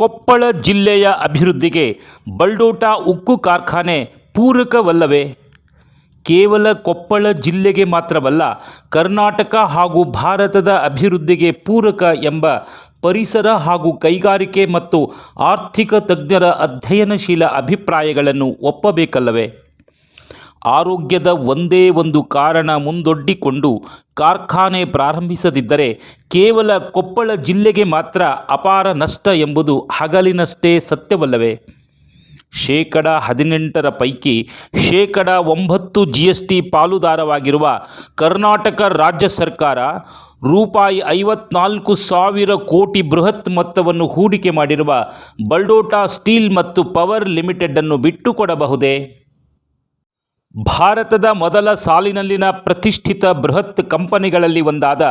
ಕೊಪ್ಪಳ ಜಿಲ್ಲೆಯ ಅಭಿವೃದ್ಧಿಗೆ ಬಲ್ಡೋಟ ಉಕ್ಕು ಕಾರ್ಖಾನೆ ಪೂರಕವಲ್ಲವೇ? ಕೇವಲ ಕೊಪ್ಪಳ ಜಿಲ್ಲೆಗೆ ಮಾತ್ರವಲ್ಲ, ಕರ್ನಾಟಕ ಹಾಗೂ ಭಾರತದ ಅಭಿವೃದ್ಧಿಗೆ ಪೂರಕ ಎಂಬ ಪರಿಸರ ಹಾಗೂ ಕೈಗಾರಿಕೆ ಮತ್ತು ಆರ್ಥಿಕ ತಜ್ಞರ ಅಧ್ಯಯನಶೀಲ ಅಭಿಪ್ರಾಯಗಳನ್ನು ಒಪ್ಪಬೇಕಲ್ಲವೇ? ಆರೋಗ್ಯದ ಒಂದೇ ಒಂದು ಕಾರಣ ಮುಂದೊಡ್ಡಿಕೊಂಡು ಕಾರ್ಖಾನೆ ಪ್ರಾರಂಭಿಸದಿದ್ದರೆ ಕೇವಲ ಕೊಪ್ಪಳ ಜಿಲ್ಲೆಗೆ ಮಾತ್ರ ಅಪಾರ ನಷ್ಟ ಎಂಬುದು ಹಗಲಿನಷ್ಟೇ ಸತ್ಯವಲ್ಲವೇ? ಶೇಕಡ ಹದಿನೆಂಟರ ಪೈಕಿ ಶೇಕಡ ಒಂಬತ್ತು ಜಿ ಎಸ್ ಟಿ ಪಾಲುದಾರವಾಗಿರುವ ಕರ್ನಾಟಕ ರಾಜ್ಯ ಸರ್ಕಾರ ರೂಪಾಯಿ ಐವತ್ನಾಲ್ಕು ಸಾವಿರ ಕೋಟಿ ಬೃಹತ್ ಮೊತ್ತವನ್ನು ಹೂಡಿಕೆ ಮಾಡಿರುವ ಬಲ್ಡೋಟಾ ಸ್ಟೀಲ್ ಮತ್ತು ಪವರ್ ಲಿಮಿಟೆಡನ್ನು ಬಿಟ್ಟುಕೊಡಬಹುದೇ? ಭಾರತದ ಮೊದಲ ಸಾಲಿನಲ್ಲಿನ ಪ್ರತಿಷ್ಠಿತ ಬೃಹತ್ ಕಂಪನಿಗಳಲ್ಲಿ ಒಂದಾದ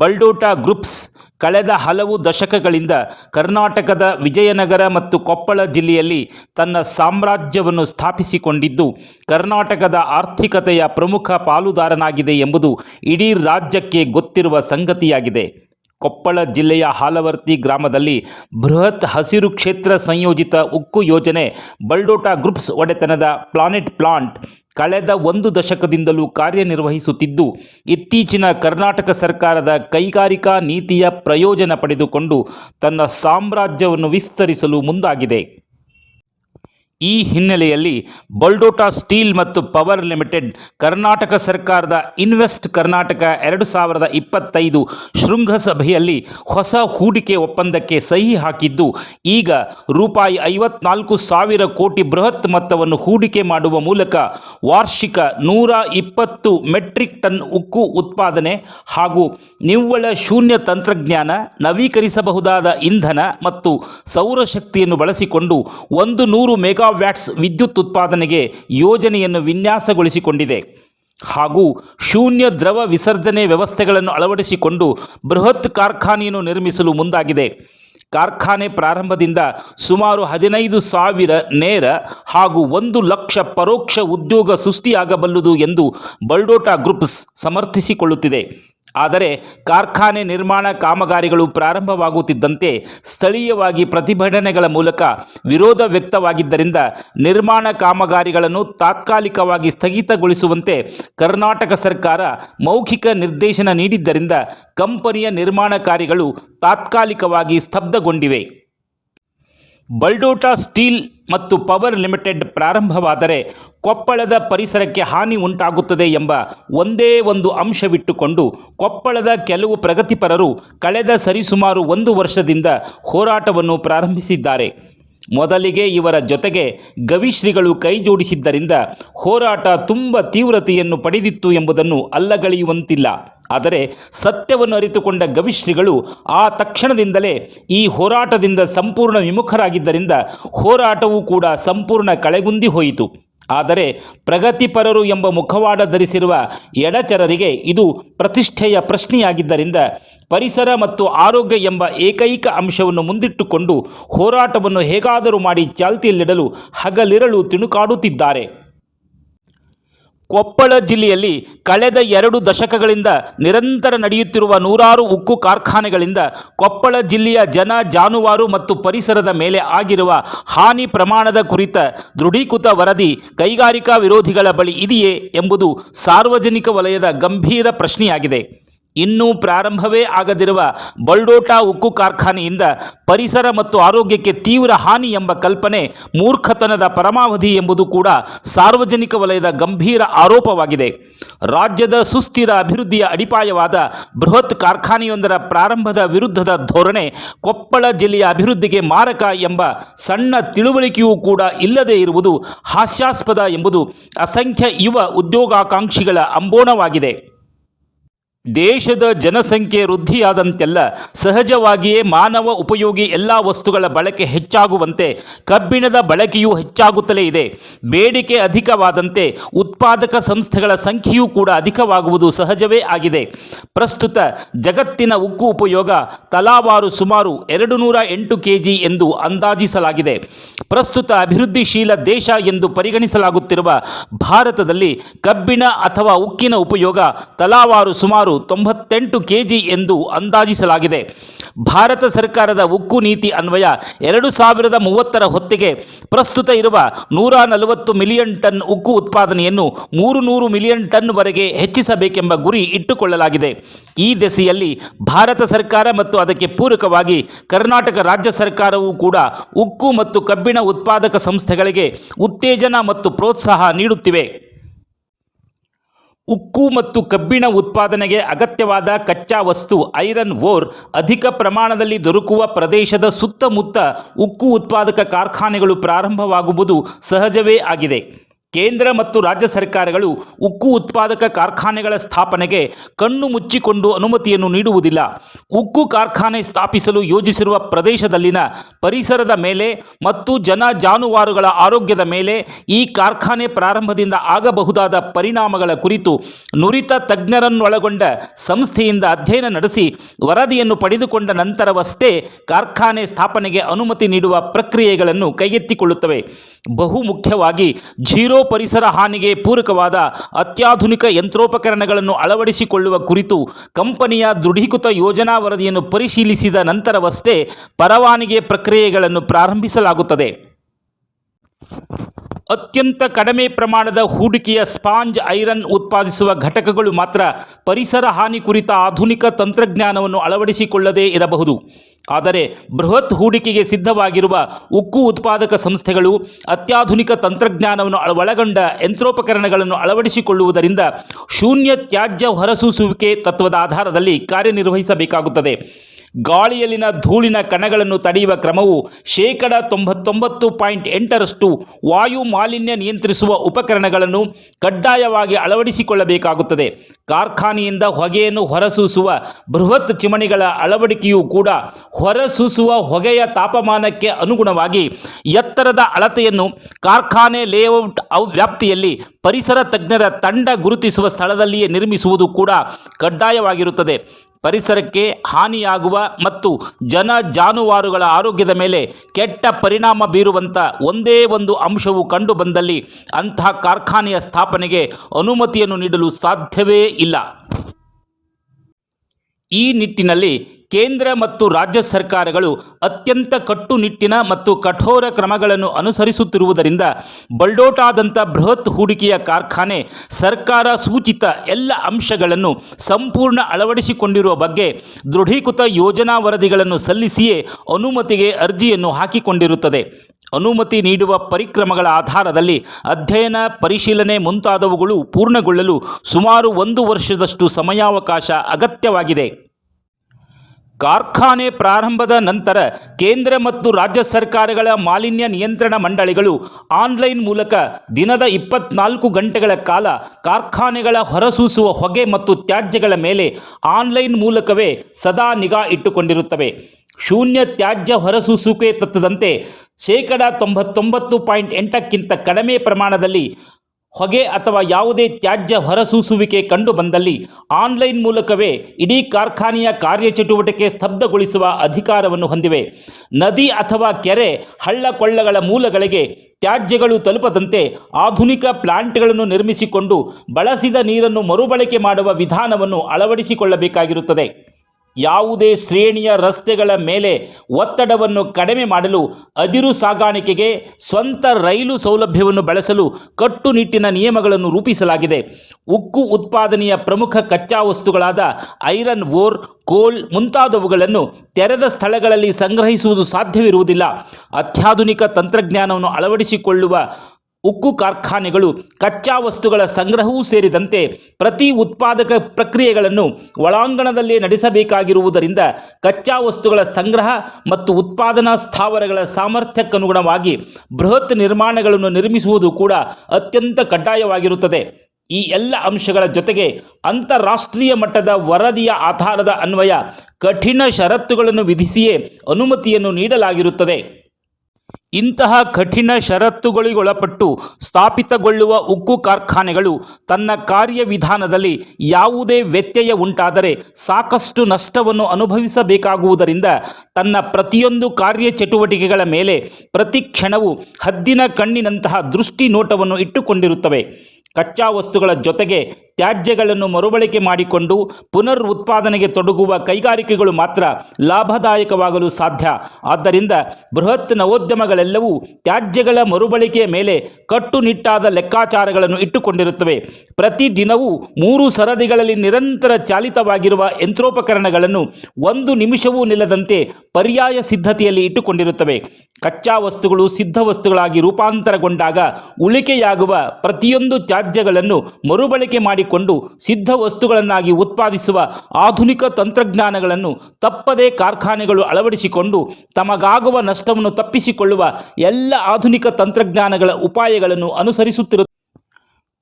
ಬಲ್ಡೋಟಾ ಗ್ರೂಪ್ಸ್ ಕಳೆದ ಹಲವು ದಶಕಗಳಿಂದ ಕರ್ನಾಟಕದ ವಿಜಯನಗರ ಮತ್ತು ಕೊಪ್ಪಳ ಜಿಲ್ಲೆಯಲ್ಲಿ ತನ್ನ ಸಾಮ್ರಾಜ್ಯವನ್ನು ಸ್ಥಾಪಿಸಿಕೊಂಡಿದ್ದು, ಕರ್ನಾಟಕದ ಆರ್ಥಿಕತೆಯ ಪ್ರಮುಖ ಪಾಲುದಾರನಾಗಿದೆ ಎಂಬುದು ಇಡೀ ರಾಜ್ಯಕ್ಕೆ ಗೊತ್ತಿರುವ ಸಂಗತಿಯಾಗಿದೆ. ಕೊಪ್ಪಳ ಜಿಲ್ಲೆಯ ಹಾಲವರ್ತಿ ಗ್ರಾಮದಲ್ಲಿ ಬೃಹತ್ ಹಸಿರು ಕ್ಷೇತ್ರ ಸಂಯೋಜಿತ ಉಕ್ಕು ಯೋಜನೆ ಬಲ್ಡೋಟಾ ಗ್ರೂಪ್ಸ್ ಒಡೆತನದ ಪ್ಲಾನೆಟ್ ಪ್ಲಾಂಟ್ ಕಳೆದ ಒಂದು ದಶಕದಿಂದಲೂ ಕಾರ್ಯನಿರ್ವಹಿಸುತ್ತಿದ್ದು, ಇತ್ತೀಚಿನ ಕರ್ನಾಟಕ ಸರ್ಕಾರದ ಕೈಗಾರಿಕಾ ನೀತಿಯ ಪ್ರಯೋಜನ ಪಡೆದುಕೊಂಡು ತನ್ನ ಸಾಮ್ರಾಜ್ಯವನ್ನು ವಿಸ್ತರಿಸಲು ಮುಂದಾಗಿದೆ. ಈ ಹಿನ್ನೆಲೆಯಲ್ಲಿ ಬಲ್ಡೋಟಾ ಸ್ಟೀಲ್ ಮತ್ತು ಪವರ್ ಲಿಮಿಟೆಡ್, ಕರ್ನಾಟಕ ಸರ್ಕಾರದ ಇನ್ವೆಸ್ಟ್ ಕರ್ನಾಟಕ ಎರಡು ಸಾವಿರದ ಇಪ್ಪತ್ತೈದು ಶೃಂಗಸಭೆಯಲ್ಲಿ ಹೊಸ ಹೂಡಿಕೆ ಒಪ್ಪಂದಕ್ಕೆ ಸಹಿ ಹಾಕಿದ್ದು, ಈಗ ರೂಪಾಯಿ ಐವತ್ನಾಲ್ಕು ಸಾವಿರ ಕೋಟಿ ಬೃಹತ್ ಮೊತ್ತವನ್ನು ಹೂಡಿಕೆ ಮಾಡುವ ಮೂಲಕ ವಾರ್ಷಿಕ ನೂರ ಇಪ್ಪತ್ತು ಮೆಟ್ರಿಕ್ ಟನ್ ಉಕ್ಕು ಉತ್ಪಾದನೆ ಹಾಗೂ ನಿವ್ವಳ ಶೂನ್ಯ ತಂತ್ರಜ್ಞಾನ ನವೀಕರಿಸಬಹುದಾದ ಇಂಧನ ಮತ್ತು ಸೌರಶಕ್ತಿಯನ್ನು ಬಳಸಿಕೊಂಡು ಒಂದು ನೂರು ಮೆಗಾವ್ಯಾಟ್ಸ್ ವಿದ್ಯುತ್ ಉತ್ಪಾದನೆಗೆ ಯೋಜನೆಯನ್ನು ವಿನ್ಯಾಸಗೊಳಿಸಿಕೊಂಡಿದೆ. ಹಾಗೂ ಶೂನ್ಯ ದ್ರವ ವಿಸರ್ಜನೆ ವ್ಯವಸ್ಥೆಗಳನ್ನು ಅಳವಡಿಸಿಕೊಂಡು ಬೃಹತ್ ಕಾರ್ಖಾನೆಯನ್ನು ನಿರ್ಮಿಸಲು ಮುಂದಾಗಿದೆ. ಕಾರ್ಖಾನೆ ಪ್ರಾರಂಭದಿಂದ ಸುಮಾರು ಹದಿನೈದು ಸಾವಿರ ನೇರ ಹಾಗೂ ಒಂದು ಲಕ್ಷ ಪರೋಕ್ಷ ಉದ್ಯೋಗ ಸೃಷ್ಟಿಯಾಗಬಲ್ಲುದು ಎಂದು ಬಲ್ಡೋಟಾ ಗ್ರೂಪ್ಸ್ ಸಮರ್ಥಿಸಿಕೊಳ್ಳುತ್ತಿದೆ. ಆದರೆ ಕಾರ್ಖಾನೆ ನಿರ್ಮಾಣ ಕಾಮಗಾರಿಗಳು ಪ್ರಾರಂಭವಾಗುತ್ತಿದ್ದಂತೆ ಸ್ಥಳೀಯವಾಗಿ ಪ್ರತಿಭಟನೆಗಳ ಮೂಲಕ ವಿರೋಧ ವ್ಯಕ್ತವಾಗಿದ್ದರಿಂದ ನಿರ್ಮಾಣ ಕಾಮಗಾರಿಗಳನ್ನು ತಾತ್ಕಾಲಿಕವಾಗಿ ಸ್ಥಗಿತಗೊಳಿಸುವಂತೆ ಕರ್ನಾಟಕ ಸರ್ಕಾರ ಮೌಖಿಕ ನಿರ್ದೇಶನ ನೀಡಿದ್ದರಿಂದ ಕಂಪನಿಯ ನಿರ್ಮಾಣ ಕಾರ್ಯಗಳು ತಾತ್ಕಾಲಿಕವಾಗಿ ಸ್ತಬ್ಧಗೊಂಡಿವೆ. ಬಲ್ಡೋಟಾ ಸ್ಟೀಲ್ ಮತ್ತು ಪವರ್ ಲಿಮಿಟೆಡ್ ಪ್ರಾರಂಭವಾದರೆ ಕೊಪ್ಪಳದ ಪರಿಸರಕ್ಕೆ ಹಾನಿ ಉಂಟಾಗುತ್ತದೆ ಎಂಬ ಒಂದೇ ಒಂದು ಅಂಶವಿಟ್ಟುಕೊಂಡು ಕೊಪ್ಪಳದ ಕೆಲವು ಪ್ರಗತಿಪರರು ಕಳೆದ ಸರಿಸುಮಾರು ಒಂದು ವರ್ಷದಿಂದ ಹೋರಾಟವನ್ನು ಪ್ರಾರಂಭಿಸಿದ್ದಾರೆ. ಮೊದಲಿಗೆ ಇವರ ಜೊತೆಗೆ ಗವಿಶ್ರೀಗಳು ಕೈಜೋಡಿಸಿದ್ದರಿಂದ ಹೋರಾಟ ತುಂಬ ತೀವ್ರತೆಯನ್ನು ಪಡೆದಿತ್ತು ಎಂಬುದನ್ನು ಅಲ್ಲಗಳೆಯುವಂತಿಲ್ಲ. ಆದರೆ ಸತ್ಯವನ್ನು ಅರಿತುಕೊಂಡ ಗವಿಶ್ರೀಗಳು ಆ ತಕ್ಷಣದಿಂದಲೇ ಈ ಹೋರಾಟದಿಂದ ಸಂಪೂರ್ಣ ವಿಮುಖರಾಗಿದ್ದರಿಂದ ಹೋರಾಟವೂ ಕೂಡ ಸಂಪೂರ್ಣ ಕಳೆಗುಂದಿ ಹೋಯಿತು. ಆದರೆ ಪ್ರಗತಿಪರರು ಎಂಬ ಮುಖವಾಡ ಧರಿಸಿರುವ ಎಡಚರರಿಗೆ ಇದು ಪ್ರತಿಷ್ಠೆಯ ಪ್ರಶ್ನೆಯಾಗಿದ್ದರಿಂದ ಪರಿಸರ ಮತ್ತು ಆರೋಗ್ಯ ಎಂಬ ಏಕೈಕ ಅಂಶವನ್ನು ಮುಂದಿಟ್ಟುಕೊಂಡು ಹೋರಾಟವನ್ನು ಹೇಗಾದರೂ ಮಾಡಿ ಚಾಲ್ತಿಯಲ್ಲಿಡಲು ಹಗಲಿರಳು ತಿಣುಕಾಡುತ್ತಿದ್ದಾರೆ. ಕೊಪ್ಪಳ ಜಿಲ್ಲೆಯಲ್ಲಿ ಕಳೆದ ಎರಡು ದಶಕಗಳಿಂದ ನಿರಂತರ ನಡೆಯುತ್ತಿರುವ ನೂರಾರು ಉಕ್ಕು ಕಾರ್ಖಾನೆಗಳಿಂದ ಕೊಪ್ಪಳ ಜಿಲ್ಲೆಯ ಜನ ಜಾನುವಾರು ಮತ್ತು ಪರಿಸರದ ಮೇಲೆ ಆಗಿರುವ ಹಾನಿ ಪ್ರಮಾಣದ ಕುರಿತ ದೃಢೀಕೃತ ವರದಿ ಕೈಗಾರಿಕಾ ವಿರೋಧಿಗಳ ಬಳಿ ಇದೆಯೇ ಎಂಬುದು ಸಾರ್ವಜನಿಕ ವಲಯದ ಗಂಭೀರ ಪ್ರಶ್ನೆಯಾಗಿದೆ. ಇನ್ನೂ ಪ್ರಾರಂಭವೇ ಆಗದಿರುವ ಬಲ್ಡೋಟಾ ಉಕ್ಕು ಕಾರ್ಖಾನೆಯಿಂದ ಪರಿಸರ ಮತ್ತು ಆರೋಗ್ಯಕ್ಕೆ ತೀವ್ರ ಹಾನಿ ಎಂಬ ಕಲ್ಪನೆ ಮೂರ್ಖತನದ ಪರಮಾವಧಿ ಎಂಬುದು ಕೂಡ ಸಾರ್ವಜನಿಕ ವಲಯದ ಗಂಭೀರ ಆರೋಪವಾಗಿದೆ. ರಾಜ್ಯದ ಸುಸ್ಥಿರ ಅಭಿವೃದ್ಧಿಯ ಅಡಿಪಾಯವಾದ ಬೃಹತ್ ಕಾರ್ಖಾನೆಯೊಂದರ ಪ್ರಾರಂಭದ ವಿರುದ್ಧದ ಧೋರಣೆ ಕೊಪ್ಪಳ ಜಿಲ್ಲೆಯ ಅಭಿವೃದ್ಧಿಗೆ ಮಾರಕ ಎಂಬ ಸಣ್ಣ ತಿಳುವಳಿಕೆಯೂ ಕೂಡ ಇಲ್ಲದೇ ಇರುವುದು ಹಾಸ್ಯಾಸ್ಪದ ಎಂಬುದು ಅಸಂಖ್ಯ ಯುವ ಉದ್ಯೋಗಾಕಾಂಕ್ಷಿಗಳ ಅಂಬೋಣವಾಗಿದೆ. ದೇಶದ ಜನಸಂಖ್ಯೆ ವೃದ್ಧಿಯಾದಂತೆಲ್ಲ ಸಹಜವಾಗಿಯೇ ಮಾನವ ಉಪಯೋಗಿ ಎಲ್ಲ ವಸ್ತುಗಳ ಬಳಕೆ ಹೆಚ್ಚಾಗುವಂತೆ, ಕಬ್ಬಿಣದ ಬಳಕೆಯೂ ಹೆಚ್ಚಾಗುತ್ತಲೇ ಇದೆ. ಬೇಡಿಕೆ ಅಧಿಕವಾದಂತೆ ಉತ್ಪಾದಕ ಸಂಸ್ಥೆಗಳ ಸಂಖ್ಯೆಯೂ ಕೂಡ ಅಧಿಕವಾಗುವುದು ಸಹಜವೇ ಆಗಿದೆ. ಪ್ರಸ್ತುತ ಜಗತ್ತಿನ ಉಕ್ಕು ಉಪಯೋಗ ತಲಾವಾರು ಸುಮಾರು ಎರಡು ನೂರ ಎಂಟು ಕೆ ಜಿ ಎಂದು ಅಂದಾಜಿಸಲಾಗಿದೆ. ಪ್ರಸ್ತುತ ಅಭಿವೃದ್ಧಿಶೀಲ ದೇಶ ಎಂದು ಪರಿಗಣಿಸಲಾಗುತ್ತಿರುವ ಭಾರತದಲ್ಲಿ ಕಬ್ಬಿಣ ಅಥವಾ ಉಕ್ಕಿನ ಉಪಯೋಗ ತಲಾವಾರು ಸುಮಾರು ತೊಂಬತ್ತೆಂಟು ಕೆ ಜಿ ಎಂದು ಅಂದಾಜಿಸಲಾಗಿದೆ. ಭಾರತ ಸರ್ಕಾರದ ಉಕ್ಕು ನೀತಿ ಅನ್ವಯ ಎರಡು ಸಾವಿರದ ಮೂವತ್ತರ ಹೊತ್ತಿಗೆ ಪ್ರಸ್ತುತ ಇರುವ ನೂರ ನಲವತ್ತು ಮಿಲಿಯನ್ ಟನ್ ಉಕ್ಕು ಉತ್ಪಾದನೆಯನ್ನು ಮೂರು ನೂರು ಮಿಲಿಯನ್ ಟನ್ವರೆಗೆ ಹೆಚ್ಚಿಸಬೇಕೆಂಬ ಗುರಿ ಇಟ್ಟುಕೊಳ್ಳಲಾಗಿದೆ. ಈ ದೆಸೆಯಲ್ಲಿ ಭಾರತ ಸರ್ಕಾರ ಮತ್ತು ಅದಕ್ಕೆ ಪೂರಕವಾಗಿ ಕರ್ನಾಟಕ ರಾಜ್ಯ ಸರ್ಕಾರವೂ ಕೂಡ ಉಕ್ಕು ಮತ್ತು ಕಬ್ಬಿಣ ಉತ್ಪಾದಕ ಸಂಸ್ಥೆಗಳಿಗೆ ಉತ್ತೇಜನ ಮತ್ತು ಪ್ರೋತ್ಸಾಹ ನೀಡುತ್ತಿವೆ. ಉಕ್ಕು ಮತ್ತು ಕಬ್ಬಿಣ ಉತ್ಪಾದನೆಗೆ ಅಗತ್ಯವಾದ ಕಚ್ಚಾ ವಸ್ತು, ಐರನ್ ಓರ್ ಅಧಿಕ ಪ್ರಮಾಣದಲ್ಲಿ ದೊರಕುವ ಪ್ರದೇಶದ ಸುತ್ತಮುತ್ತ ಉಕ್ಕು ಉತ್ಪಾದಕ ಕಾರ್ಖಾನೆಗಳು ಪ್ರಾರಂಭವಾಗುವುದು ಸಹಜವೇ ಆಗಿದೆ. ಕೇಂದ್ರ ಮತ್ತು ರಾಜ್ಯ ಸರ್ಕಾರಗಳು ಉಕ್ಕು ಉತ್ಪಾದಕ ಕಾರ್ಖಾನೆಗಳ ಸ್ಥಾಪನೆಗೆ ಕಣ್ಣು ಮುಚ್ಚಿಕೊಂಡು ಅನುಮತಿಯನ್ನು ನೀಡುವುದಿಲ್ಲ. ಉಕ್ಕು ಕಾರ್ಖಾನೆ ಸ್ಥಾಪಿಸಲು ಯೋಜಿಸಿರುವ ಪ್ರದೇಶದಲ್ಲಿನ ಪರಿಸರದ ಮೇಲೆ ಮತ್ತು ಜನ ಜಾನುವಾರುಗಳ ಆರೋಗ್ಯದ ಮೇಲೆ ಈ ಕಾರ್ಖಾನೆ ಪ್ರಾರಂಭದಿಂದ ಆಗಬಹುದಾದ ಪರಿಣಾಮಗಳ ಕುರಿತು ನುರಿತ ತಜ್ಞರನ್ನೊಳಗೊಂಡ ಸಂಸ್ಥೆಯಿಂದ ಅಧ್ಯಯನ ನಡೆಸಿ ವರದಿಯನ್ನು ಪಡೆದುಕೊಂಡ ನಂತರವಷ್ಟೇ ಕಾರ್ಖಾನೆ ಸ್ಥಾಪನೆಗೆ ಅನುಮತಿ ನೀಡುವ ಪ್ರಕ್ರಿಯೆಗಳನ್ನು ಕೈಗೆತ್ತಿಕೊಳ್ಳುತ್ತವೆ. ಬಹು ಮುಖ್ಯವಾಗಿ ಜೀರೋ ಪರಿಸರ ಹಾನಿಗೆ ಪೂರಕವಾದ ಅತ್ಯಾಧುನಿಕ ಯಂತ್ರೋಪಕರಣಗಳನ್ನು ಅಳವಡಿಸಿಕೊಳ್ಳುವ ಕುರಿತು ಕಂಪನಿಯ ದೃಢೀಕೃತ ಯೋಜನಾ ವರದಿಯನ್ನು ಪರಿಶೀಲಿಸಿದ ನಂತರವಷ್ಟೇ ಪರವಾನಿಗೆ ಪ್ರಕ್ರಿಯೆಗಳನ್ನು ಪ್ರಾರಂಭಿಸಲಾಗುತ್ತದೆ. ಅತ್ಯಂತ ಕಡಿಮೆ ಪ್ರಮಾಣದ ಹೂಡಿಕೆಯ ಸ್ಪಾಂಜ್ ಐರನ್ ಉತ್ಪಾದಿಸುವ ಘಟಕಗಳು ಮಾತ್ರ ಪರಿಸರ ಹಾನಿ ಕುರಿತ ಆಧುನಿಕ ತಂತ್ರಜ್ಞಾನವನ್ನು ಅಳವಡಿಸಿಕೊಳ್ಳದೇ ಇರಬಹುದು. ಆದರೆ ಬೃಹತ್ ಹೂಡಿಕೆಗೆ ಸಿದ್ಧವಾಗಿರುವ ಉಕ್ಕು ಉತ್ಪಾದಕ ಸಂಸ್ಥೆಗಳು ಅತ್ಯಾಧುನಿಕ ತಂತ್ರಜ್ಞಾನವನ್ನು ಒಳಗೊಂಡ ಯಂತ್ರೋಪಕರಣಗಳನ್ನು ಅಳವಡಿಸಿಕೊಳ್ಳುವುದರಿಂದ ಶೂನ್ಯ ತ್ಯಾಜ್ಯ ಹೊರಸೂಸುವಿಕೆ ತತ್ವದ ಆಧಾರದಲ್ಲಿ ಕಾರ್ಯನಿರ್ವಹಿಸಬೇಕಾಗುತ್ತದೆ. ಗಾಳಿಯಲ್ಲಿನ ಧೂಳಿನ ಕಣಗಳನ್ನು ತಡೆಯುವ ಕ್ರಮವು ಶೇಕಡ ತೊಂಬತ್ತೊಂಬತ್ತು ಪಾಯಿಂಟ್ ಎಂಟರಷ್ಟು ವಾಯು ಮಾಲಿನ್ಯ ನಿಯಂತ್ರಿಸುವ ಉಪಕರಣಗಳನ್ನು ಕಡ್ಡಾಯವಾಗಿ ಅಳವಡಿಸಿಕೊಳ್ಳಬೇಕಾಗುತ್ತದೆ. ಕಾರ್ಖಾನೆಯಿಂದ ಹೊಗೆಯನ್ನು ಹೊರಸೂಸುವ ಬೃಹತ್ ಚಿಮಣಿಗಳ ಅಳವಡಿಕೆಯೂ ಕೂಡ ಹೊರಸೂಸುವ ಹೊಗೆಯ ತಾಪಮಾನಕ್ಕೆ ಅನುಗುಣವಾಗಿ ಎತ್ತರದ ಅಳತೆಯನ್ನು ಕಾರ್ಖಾನೆ ಲೇಔಟ್ ವ್ಯಾಪ್ತಿಯಲ್ಲಿ ಪರಿಸರ ತಜ್ಞರ ತಂಡ ಗುರುತಿಸುವ ಸ್ಥಳದಲ್ಲಿಯೇ ನಿರ್ಮಿಸುವುದು ಕೂಡ ಕಡ್ಡಾಯವಾಗಿರುತ್ತದೆ. ಪರಿಸರಕ್ಕೆ ಹಾನಿಯಾಗುವ ಮತ್ತು ಜನ ಜಾನುವಾರುಗಳ ಆರೋಗ್ಯದ ಮೇಲೆ ಕೆಟ್ಟ ಪರಿಣಾಮ ಬೀರುವಂಥ ಒಂದೇ ಒಂದು ಅಂಶವು ಕಂಡುಬಂದಲ್ಲಿ ಅಂತಹ ಕಾರ್ಖಾನೆಯ ಸ್ಥಾಪನೆಗೆ ಅನುಮತಿಯನ್ನು ನೀಡಲು ಸಾಧ್ಯವೇ ಇಲ್ಲ. ಈ ನಿಟ್ಟಿನಲ್ಲಿ ಕೇಂದ್ರ ಮತ್ತು ರಾಜ್ಯ ಸರ್ಕಾರಗಳು ಅತ್ಯಂತ ಕಟ್ಟುನಿಟ್ಟಿನ ಮತ್ತು ಕಠೋರ ಕ್ರಮಗಳನ್ನು ಅನುಸರಿಸುತ್ತಿರುವುದರಿಂದ ಬಲ್ಡೋಟಾದಂಥ ಬೃಹತ್ ಹೂಡಿಕೆಯ ಕಾರ್ಖಾನೆ ಸರ್ಕಾರ ಸೂಚಿತ ಎಲ್ಲ ಅಂಶಗಳನ್ನು ಸಂಪೂರ್ಣ ಅಳವಡಿಸಿಕೊಂಡಿರುವ ಬಗ್ಗೆ ದೃಢೀಕೃತ ಯೋಜನಾ ವರದಿಗಳನ್ನು ಸಲ್ಲಿಸಿಯೇ ಅನುಮತಿಗೆ ಅರ್ಜಿಯನ್ನು ಹಾಕಿಕೊಂಡಿರುತ್ತದೆ. ಅನುಮತಿ ನೀಡುವ ಪರಿಕ್ರಮಗಳ ಆಧಾರದಲ್ಲಿ ಅಧ್ಯಯನ, ಪರಿಶೀಲನೆ ಮುಂತಾದವುಗಳು ಪೂರ್ಣಗೊಳ್ಳಲು ಸುಮಾರು ಒಂದು ವರ್ಷದಷ್ಟು ಸಮಯಾವಕಾಶ ಅಗತ್ಯವಾಗಿದೆ. ಕಾರ್ಖಾನೆ ಪ್ರಾರಂಭದ ನಂತರ ಕೇಂದ್ರ ಮತ್ತು ರಾಜ್ಯ ಸರ್ಕಾರಗಳ ಮಾಲಿನ್ಯ ನಿಯಂತ್ರಣ ಮಂಡಳಿಗಳು ಆನ್ಲೈನ್ ಮೂಲಕ ದಿನದ ಇಪ್ಪತ್ನಾಲ್ಕು ಗಂಟೆಗಳ ಕಾಲ ಕಾರ್ಖಾನೆಗಳ ಹೊರಸೂಸುವ ಹೊಗೆ ಮತ್ತು ತ್ಯಾಜ್ಯಗಳ ಮೇಲೆ ಆನ್ಲೈನ್ ಮೂಲಕವೇ ಸದಾ ನಿಗಾ ಇಟ್ಟುಕೊಂಡಿರುತ್ತವೆ. ಶೂನ್ಯ ತ್ಯಾಜ್ಯ ಹೊರಸೂಸುವಿಕೆ ತತ್ತದಂತೆ ಶೇಕಡ ತೊಂಬತ್ತೊಂಬತ್ತು ಪಾಯಿಂಟ್ ಎಂಟಕ್ಕಿಂತ ಕಡಿಮೆ ಪ್ರಮಾಣದಲ್ಲಿ ಹೊಗೆ ಅಥವಾ ಯಾವುದೇ ತ್ಯಾಜ್ಯ ಹೊರಸೂಸುವಿಕೆ ಕಂಡುಬಂದಲ್ಲಿ ಆನ್ಲೈನ್ ಮೂಲಕವೇ ಇಡೀ ಕಾರ್ಖಾನೆಯ ಕಾರ್ಯಚಟುವಟಿಕೆ ಸ್ತಬ್ಧಗೊಳಿಸುವ ಅಧಿಕಾರವನ್ನು ಹೊಂದಿವೆ. ನದಿ ಅಥವಾ ಕೆರೆ ಹಳ್ಳ ಕೊಳ್ಳಗಳ ಮೂಲಗಳಿಗೆ ತ್ಯಾಜ್ಯಗಳು ತಲುಪದಂತೆ ಆಧುನಿಕ ಪ್ಲಾಂಟ್ಗಳನ್ನು ನಿರ್ಮಿಸಿಕೊಂಡು ಬಳಸಿದ ನೀರನ್ನು ಮರುಬಳಕೆ ಮಾಡುವ ವಿಧಾನವನ್ನು ಅಳವಡಿಸಿಕೊಳ್ಳಬೇಕಾಗಿರುತ್ತದೆ. ಯಾವುದೇ ಶ್ರೇಣಿಯ ರಸ್ತೆಗಳ ಮೇಲೆ ಒತ್ತಡವನ್ನು ಕಡಿಮೆ ಮಾಡಲು ಅದಿರು ಸಾಗಾಣಿಕೆಗೆ ಸ್ವಂತ ರೈಲು ಸೌಲಭ್ಯವನ್ನು ಬಳಸಲು ಕಟ್ಟುನಿಟ್ಟಿನ ನಿಯಮಗಳನ್ನು ರೂಪಿಸಲಾಗಿದೆ. ಉಕ್ಕು ಉತ್ಪಾದನೆಯ ಪ್ರಮುಖ ಕಚ್ಚಾ ವಸ್ತುಗಳಾದ ಐರನ್ ಓರ್ ಕೋಲ್ ಮುಂತಾದವುಗಳನ್ನು ತೆರೆದ ಸ್ಥಳಗಳಲ್ಲಿ ಸಂಗ್ರಹಿಸುವುದು ಸಾಧ್ಯವಿರುವುದಿಲ್ಲ. ಅತ್ಯಾಧುನಿಕ ತಂತ್ರಜ್ಞಾನವನ್ನು ಅಳವಡಿಸಿಕೊಳ್ಳುವ ಉಕ್ಕು ಕಾರ್ಖಾನೆಗಳು, ಕಚ್ಚಾ ವಸ್ತುಗಳ ಸಂಗ್ರಹವೂ ಸೇರಿದಂತೆ ಪ್ರತಿ ಉತ್ಪಾದಕ ಪ್ರಕ್ರಿಯೆಗಳನ್ನು ಒಳಾಂಗಣದಲ್ಲೇ ನಡೆಸಬೇಕಾಗಿರುವುದರಿಂದ ಕಚ್ಚಾ ವಸ್ತುಗಳ ಸಂಗ್ರಹ ಮತ್ತು ಉತ್ಪಾದನಾ ಸ್ಥಾವರಗಳ ಸಾಮರ್ಥ್ಯಕ್ಕನುಗುಣವಾಗಿ ಬೃಹತ್ ನಿರ್ಮಾಣಗಳನ್ನು ನಿರ್ಮಿಸುವುದು ಕೂಡ ಅತ್ಯಂತ ಕಡ್ಡಾಯವಾಗಿರುತ್ತದೆ. ಈ ಎಲ್ಲ ಅಂಶಗಳ ಜೊತೆಗೆ ಅಂತಾರಾಷ್ಟ್ರೀಯ ಮಟ್ಟದ ವರದಿಯ ಆಧಾರದ ಅನ್ವಯ ಕಠಿಣ ಷರತ್ತುಗಳನ್ನು ವಿಧಿಸಿಯೇ ಅನುಮತಿಯನ್ನು ನೀಡಲಾಗಿರುತ್ತದೆ. ಇಂತಹ ಕಠಿಣ ಷರತ್ತುಗಳಿಗೊಳಪಟ್ಟು ಸ್ಥಾಪಿತಗೊಳ್ಳುವ ಉಕ್ಕು ಕಾರ್ಖಾನೆಗಳು ತನ್ನ ಕಾರ್ಯವಿಧಾನದಲ್ಲಿ ಯಾವುದೇ ವ್ಯತ್ಯಯ ಉಂಟಾದರೆ ಸಾಕಷ್ಟು ನಷ್ಟವನ್ನು ಅನುಭವಿಸಬೇಕಾಗುವುದರಿಂದ ತನ್ನ ಪ್ರತಿಯೊಂದು ಕಾರ್ಯಚಟುವಟಿಕೆಗಳ ಮೇಲೆ ಪ್ರತಿ ಕ್ಷಣವು ಹದ್ದಿನ ಕಣ್ಣಿನಂತಹ ದೃಷ್ಟಿ ನೋಟವನ್ನು ಇಟ್ಟುಕೊಂಡಿರುತ್ತವೆ. ಕಚ್ಚಾ ವಸ್ತುಗಳ ಜೊತೆಗೆ ತ್ಯಾಜ್ಯಗಳನ್ನು ಮರುಬಳಕೆ ಮಾಡಿಕೊಂಡು ಪುನರ್ ಉತ್ಪಾದನೆಗೆ ತೊಡಗುವ ಕೈಗಾರಿಕೆಗಳು ಮಾತ್ರ ಲಾಭದಾಯಕವಾಗಲು ಸಾಧ್ಯ. ಆದ್ದರಿಂದ ಬೃಹತ್ ನವೋದ್ಯಮಗಳೆಲ್ಲವೂ ತ್ಯಾಜ್ಯಗಳ ಮರುಬಳಕೆಯ ಮೇಲೆ ಕಟ್ಟುನಿಟ್ಟಾದ ಲೆಕ್ಕಾಚಾರಗಳನ್ನು ಇಟ್ಟುಕೊಂಡಿರುತ್ತವೆ. ಪ್ರತಿದಿನವೂ ಮೂರು ಸರದಿಗಳಲ್ಲಿ ನಿರಂತರ ಚಾಲಿತವಾಗಿರುವ ಯಂತ್ರೋಪಕರಣಗಳನ್ನು ಒಂದು ನಿಮಿಷವೂ ನಿಲ್ಲದಂತೆ ಪರ್ಯಾಯ ಸಿದ್ಧತೆಯಲ್ಲಿ ಇಟ್ಟುಕೊಂಡಿರುತ್ತವೆ. ಕಚ್ಚಾ ವಸ್ತುಗಳು ಸಿದ್ಧ ವಸ್ತುಗಳಾಗಿ ರೂಪಾಂತರಗೊಂಡಾಗ ಉಳಿಕೆಯಾಗುವ ಪ್ರತಿಯೊಂದು ತ್ಯಾಜ್ಯಗಳನ್ನು ಮರುಬಳಕೆ ಮಾಡಿಕೊಂಡು ಸಿದ್ಧ ವಸ್ತುಗಳನ್ನಾಗಿ ಉತ್ಪಾದಿಸುವ ಆಧುನಿಕ ತಂತ್ರಜ್ಞಾನಗಳನ್ನು ತಪ್ಪದೇ ಕಾರ್ಖಾನೆಗಳು ಅಳವಡಿಸಿಕೊಂಡು ತಮಗಾಗುವ ನಷ್ಟವನ್ನು ತಪ್ಪಿಸಿಕೊಳ್ಳುವ ಎಲ್ಲ ಆಧುನಿಕ ತಂತ್ರಜ್ಞಾನಗಳ ಉಪಾಯಗಳನ್ನು ಅನುಸರಿಸುತ್ತಿರುತ್ತವೆ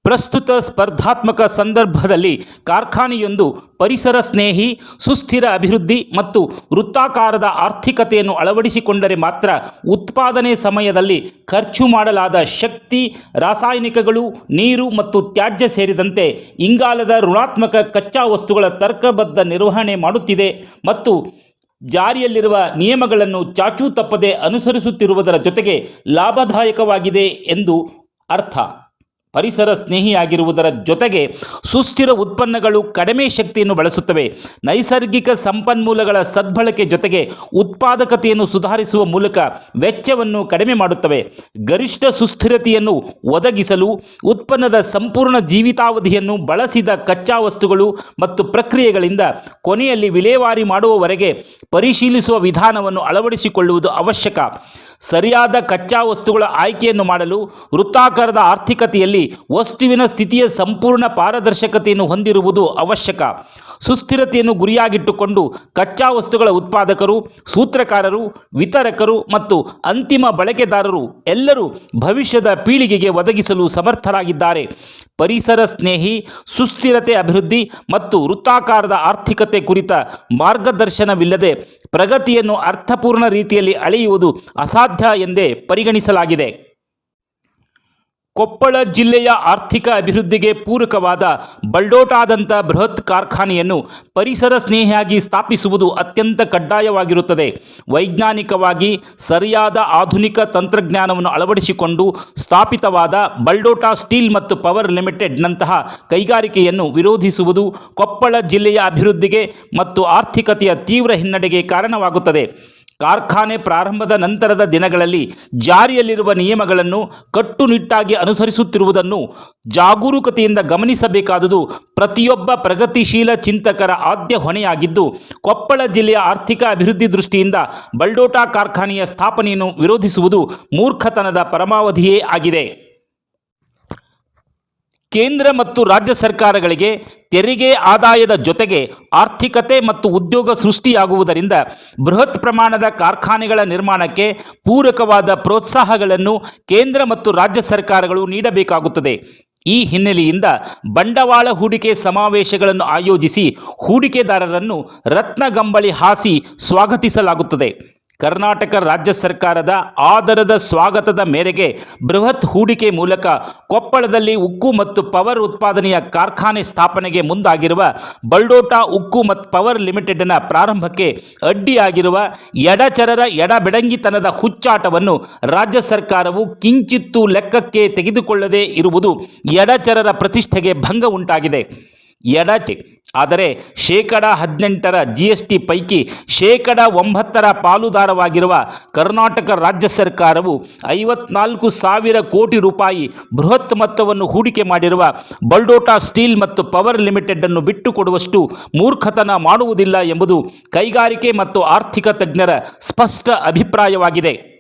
ಪ್ರಸ್ತುತ ಸ್ಪರ್ಧಾತ್ಮಕ ಸಂದರ್ಭದಲ್ಲಿ ಕಾರ್ಖಾನೆಯೊಂದು ಪರಿಸರ ಸ್ನೇಹಿ, ಸುಸ್ಥಿರ ಅಭಿವೃದ್ಧಿ ಮತ್ತು ವೃತ್ತಾಕಾರದ ಆರ್ಥಿಕತೆಯನ್ನು ಅಳವಡಿಸಿಕೊಂಡರೆ ಮಾತ್ರ ಉತ್ಪಾದನೆ ಸಮಯದಲ್ಲಿ ಖರ್ಚು ಮಾಡಲಾದ ಶಕ್ತಿ, ರಾಸಾಯನಿಕಗಳು, ನೀರು ಮತ್ತು ತ್ಯಾಜ್ಯ ಸೇರಿದಂತೆ ಇಂಗಾಲದ ಋಣಾತ್ಮಕ ಕಚ್ಚಾ ವಸ್ತುಗಳ ತರ್ಕಬದ್ಧ ನಿರ್ವಹಣೆ ಮಾಡುತ್ತಿದೆ ಮತ್ತು ಜಾರಿಯಲ್ಲಿರುವ ನಿಯಮಗಳನ್ನು ಚಾಚೂ ತಪ್ಪದೆ ಅನುಸರಿಸುತ್ತಿರುವುದರ ಜೊತೆಗೆ ಲಾಭದಾಯಕವಾಗಿದೆ ಎಂದು ಅರ್ಥ. ಪರಿಸರ ಸ್ನೇಹಿಯಾಗಿರುವುದರ ಜೊತೆಗೆ ಸುಸ್ಥಿರ ಉತ್ಪನ್ನಗಳು ಕಡಿಮೆ ಶಕ್ತಿಯನ್ನು ಬಳಸುತ್ತವೆ. ನೈಸರ್ಗಿಕ ಸಂಪನ್ಮೂಲಗಳ ಸದ್ಬಳಕೆ ಜೊತೆಗೆ ಉತ್ಪಾದಕತೆಯನ್ನು ಸುಧಾರಿಸುವ ಮೂಲಕ ವೆಚ್ಚವನ್ನು ಕಡಿಮೆ ಮಾಡುತ್ತವೆ. ಗರಿಷ್ಠ ಸುಸ್ಥಿರತೆಯನ್ನು ಒದಗಿಸಲು ಉತ್ಪನ್ನದ ಸಂಪೂರ್ಣ ಜೀವಿತಾವಧಿಯನ್ನು ಬಳಸಿದ ಕಚ್ಚಾ ವಸ್ತುಗಳು ಮತ್ತು ಪ್ರಕ್ರಿಯೆಗಳಿಂದ ಕೊನೆಯಲ್ಲಿ ವಿಲೇವಾರಿ ಮಾಡುವವರೆಗೆ ಪರಿಶೀಲಿಸುವ ವಿಧಾನವನ್ನು ಅಳವಡಿಸಿಕೊಳ್ಳುವುದು ಅವಶ್ಯಕ. ಸರಿಯಾದ ಕಚ್ಚಾ ವಸ್ತುಗಳ ಆಯ್ಕೆಯನ್ನು ಮಾಡಲು ವೃತ್ತಾಕಾರದ ಆರ್ಥಿಕತೆಯಲ್ಲಿ ವಸ್ತುವಿನ ಸ್ಥಿತಿಯ ಸಂಪೂರ್ಣ ಪಾರದರ್ಶಕತೆಯನ್ನು ಹೊಂದಿರುವುದು ಅವಶ್ಯಕ. ಸುಸ್ಥಿರತೆಯನ್ನು ಗುರಿಯಾಗಿಟ್ಟುಕೊಂಡು ಕಚ್ಚಾ ವಸ್ತುಗಳ ಉತ್ಪಾದಕರು, ಸೂತ್ರಕಾರರು, ವಿತರಕರು ಮತ್ತು ಅಂತಿಮ ಬಳಕೆದಾರರು ಎಲ್ಲರೂ ಭವಿಷ್ಯದ ಪೀಳಿಗೆಗೆ ಒದಗಿಸಲು ಸಮರ್ಥರಾಗಿದ್ದಾರೆ. ಪರಿಸರ ಸ್ನೇಹಿ, ಸುಸ್ಥಿರತೆ, ಅಭಿವೃದ್ಧಿ ಮತ್ತು ವೃತ್ತಾಕಾರದ ಆರ್ಥಿಕತೆ ಕುರಿತ ಮಾರ್ಗದರ್ಶನವಿಲ್ಲದೆ ಪ್ರಗತಿಯನ್ನು ಅರ್ಥಪೂರ್ಣ ರೀತಿಯಲ್ಲಿ ಅಳೆಯುವುದು ಅಸಾಧ್ಯ ಎಂದೇ ಪರಿಗಣಿಸಲಾಗಿದೆ. ಕೊಪ್ಪಳ ಜಿಲ್ಲೆಯ ಆರ್ಥಿಕ ಅಭಿವೃದ್ಧಿಗೆ ಪೂರಕವಾದ ಬಲ್ಡೋಟಾದಂಥ ಬೃಹತ್ ಕಾರ್ಖಾನೆಯನ್ನು ಪರಿಸರ ಸ್ನೇಹಿಯಾಗಿ ಸ್ಥಾಪಿಸುವುದು ಅತ್ಯಂತ ಕಡ್ಡಾಯವಾಗಿರುತ್ತದೆ. ವೈಜ್ಞಾನಿಕವಾಗಿ ಸರಿಯಾದ ಆಧುನಿಕ ತಂತ್ರಜ್ಞಾನವನ್ನು ಅಳವಡಿಸಿಕೊಂಡು ಸ್ಥಾಪಿತವಾದ ಬಲ್ಡೋಟಾ ಸ್ಟೀಲ್ ಮತ್ತು ಪವರ್ ಲಿಮಿಟೆಡ್ನಂತಹ ಕೈಗಾರಿಕೆಯನ್ನು ವಿರೋಧಿಸುವುದು ಕೊಪ್ಪಳ ಜಿಲ್ಲೆಯ ಅಭಿವೃದ್ಧಿಗೆ ಮತ್ತು ಆರ್ಥಿಕತೆಯ ತೀವ್ರ ಹಿನ್ನಡೆಗೆ ಕಾರಣವಾಗುತ್ತದೆ. ಕಾರ್ಖಾನೆ ಪ್ರಾರಂಭದ ನಂತರದ ದಿನಗಳಲ್ಲಿ ಜಾರಿಯಲ್ಲಿರುವ ನಿಯಮಗಳನ್ನು ಕಟ್ಟುನಿಟ್ಟಾಗಿ ಅನುಸರಿಸುತ್ತಿರುವುದನ್ನು ಜಾಗರೂಕತೆಯಿಂದ ಗಮನಿಸಬೇಕಾದುದು ಪ್ರತಿಯೊಬ್ಬ ಪ್ರಗತಿಶೀಲ ಚಿಂತಕರ ಆದ್ಯ ಹೊಣೆಯಾಗಿದ್ದು, ಕೊಪ್ಪಳ ಜಿಲ್ಲೆಯ ಆರ್ಥಿಕ ಅಭಿವೃದ್ಧಿ ದೃಷ್ಟಿಯಿಂದ ಬಲ್ಡೋಟಾ ಕಾರ್ಖಾನೆಯ ಸ್ಥಾಪನೆಯನ್ನು ವಿರೋಧಿಸುವುದು ಮೂರ್ಖತನದ ಪರಮಾವಧಿಯೇ ಆಗಿದೆ. ಕೇಂದ್ರ ಮತ್ತು ರಾಜ್ಯ ಸರ್ಕಾರಗಳಿಗೆ ತೆರಿಗೆ ಆದಾಯದ ಜೊತೆಗೆ ಆರ್ಥಿಕತೆ ಮತ್ತು ಉದ್ಯೋಗ ಸೃಷ್ಟಿಯಾಗುವುದರಿಂದ ಬೃಹತ್ ಪ್ರಮಾಣದ ಕಾರ್ಖಾನೆಗಳ ನಿರ್ಮಾಣಕ್ಕೆ ಪೂರಕವಾದ ಪ್ರೋತ್ಸಾಹಗಳನ್ನು ಕೇಂದ್ರ ಮತ್ತು ರಾಜ್ಯ ಸರ್ಕಾರಗಳು ನೀಡಬೇಕಾಗುತ್ತದೆ. ಈ ಹಿನ್ನೆಲೆಯಿಂದ ಬಂಡವಾಳ ಹೂಡಿಕೆ ಸಮಾವೇಶಗಳನ್ನು ಆಯೋಜಿಸಿ ಹೂಡಿಕೆದಾರರನ್ನು ರತ್ನಗಂಬಳಿ ಹಾಸಿ ಸ್ವಾಗತಿಸಲಾಗುತ್ತದೆ. ಕರ್ನಾಟಕ ರಾಜ್ಯ ಸರ್ಕಾರದ ಆದರದ ಸ್ವಾಗತದ ಮೇರೆಗೆ ಬೃಹತ್ ಹೂಡಿಕೆ ಮೂಲಕ ಕೊಪ್ಪಳದಲ್ಲಿ ಉಕ್ಕು ಮತ್ತು ಪವರ್ ಉತ್ಪಾದನೆಯ ಕಾರ್ಖಾನೆ ಸ್ಥಾಪನೆಗೆ ಮುಂದಾಗಿರುವ ಬಲ್ಡೋಟಾ ಉಕ್ಕು ಮತ್ತು ಪವರ್ ಲಿಮಿಟೆಡ್ನ ಪ್ರಾರಂಭಕ್ಕೆ ಅಡ್ಡಿಯಾಗಿರುವ ಎಡಚರರ ಎಡಬೆಡಂಗಿತನದ ಹುಚ್ಚಾಟವನ್ನು ರಾಜ್ಯ ಸರ್ಕಾರವು ಕಿಂಚಿತ್ತೂ ಲೆಕ್ಕಕ್ಕೆ ತೆಗೆದುಕೊಳ್ಳದೇ ಇರುವುದು ಎಡಚರರ ಪ್ರತಿಷ್ಠೆಗೆ ಭಂಗ ಉಂಟಾಗಿದೆ. ಎಡಚೆ ಆದರೆ ಶೇಕಡ ಹದಿನೆಂಟರ ಜಿ ಎಸ್ ಟಿ ಪೈಕಿ ಶೇಕಡ ಒಂಬತ್ತರ ಪಾಲುದಾರವಾಗಿರುವ ಕರ್ನಾಟಕ ರಾಜ್ಯ ಸರ್ಕಾರವು ಐವತ್ನಾಲ್ಕು ಸಾವಿರ ಕೋಟಿ ರೂಪಾಯಿ ಬೃಹತ್ ಮೊತ್ತವನ್ನು ಹೂಡಿಕೆ ಮಾಡಿರುವ ಬಲ್ಡೋಟಾ ಸ್ಟೀಲ್ ಮತ್ತು ಪವರ್ ಲಿಮಿಟೆಡನ್ನು ಬಿಟ್ಟುಕೊಡುವಷ್ಟು ಮೂರ್ಖತನ ಮಾಡುವುದಿಲ್ಲ ಎಂಬುದು ಕೈಗಾರಿಕೆ ಮತ್ತು ಆರ್ಥಿಕ ತಜ್ಞರ ಸ್ಪಷ್ಟ ಅಭಿಪ್ರಾಯವಾಗಿದೆ.